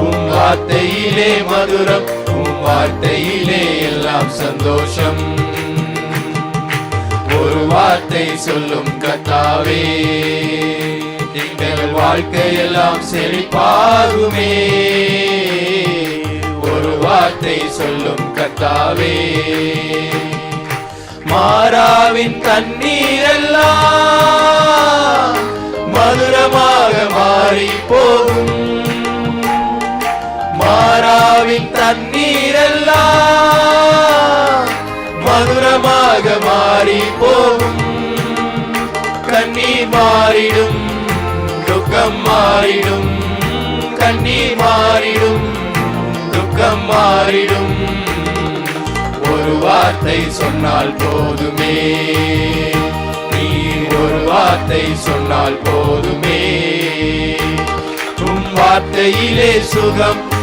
உம் வார்த்தையிலே மதுரம் உம் வார்த்தையிலே எல்லாம் சந்தோஷம். ஒரு வார்த்தை சொல்லும் கத்தாவே எங்கள் வாழ்க்கையெல்லாம் செழிப்பாகுமே. ஒரு வார்த்தை சொல்லும் கத்தாவே மாறாவின் தண்ணீரெல்லாம் மதுரமாக மாறி போகும். மாறாவின் தண்ணீரெல்லாம் மதுரமாக மாறி போகும். கண்ணீர் மாறிடும் துக்கம் மாறிடும் கண்ணீர் மாறிடும் துக்கம் மாறிடும். ஒரு வார்த்தை சொன்னால் போதுமே. நீ ஒரு வார்த்தை சொன்னால் போதுமே. உன் வார்த்தையிலே சுகம்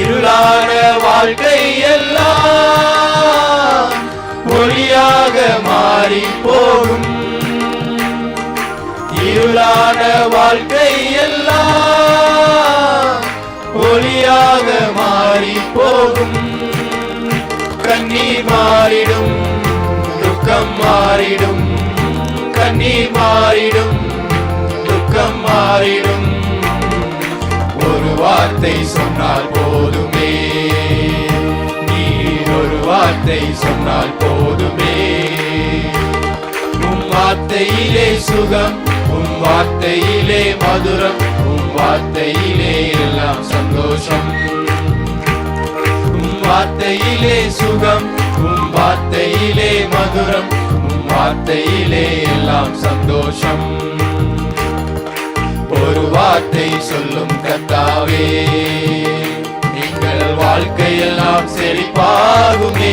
இருளான வாழ்க்கை எல்லாம் ஒளியாக மாறி போகும். இருளான வாழ்க்கை எல்லாம் ஒளியாக மாறி போகும். கண்ணீர் மாறிடும் துக்கம் மாறிடும் கண்ணீர் மாறிடும் துக்கம் மாறிடும். ஒரு வார்த்தை சொன்னால் போ வார்த்தை சொன்னால் போதுமே. உம் வார்த்தையிலே சுகம் உம் வார்த்தையிலே மதுரம் உம் வார்த்தையிலே எல்லாம் சந்தோஷம். உம் வார்த்தையிலே சுகம் உம் வார்த்தையிலே மதுரம் உம் வார்த்தையிலே எல்லாம் சந்தோஷம். ஒரு வார்த்தை சொல்லும் கத்தாவே எங்கள் வாழ்க்கையெல்லாம் செழிப்பாகுமே.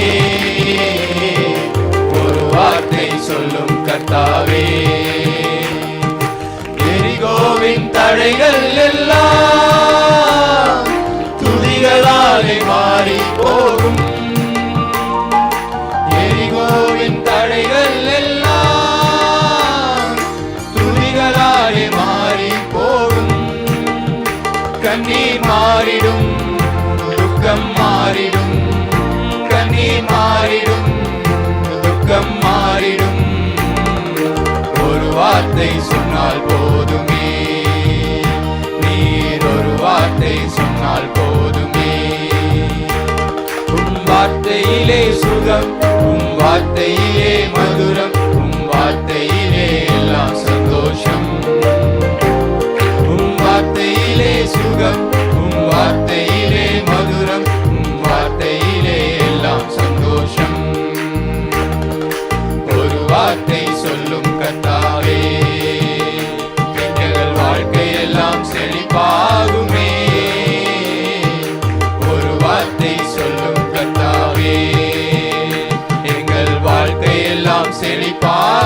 எரிகோவின் எல்லாம் துதிகளாலே மாறி போகும் எரிகோவின் தடைகள் எல்லாம் துதிகளாலே மாறி போகும் கண்ணீர் மாறிடும் துக்கம் மாறிடும். கண்ணீர் மாறிடும் துக்கம் மாறிடும். ஒரு வார்த்தை சொன்னால் போதுமே. se lhe pode.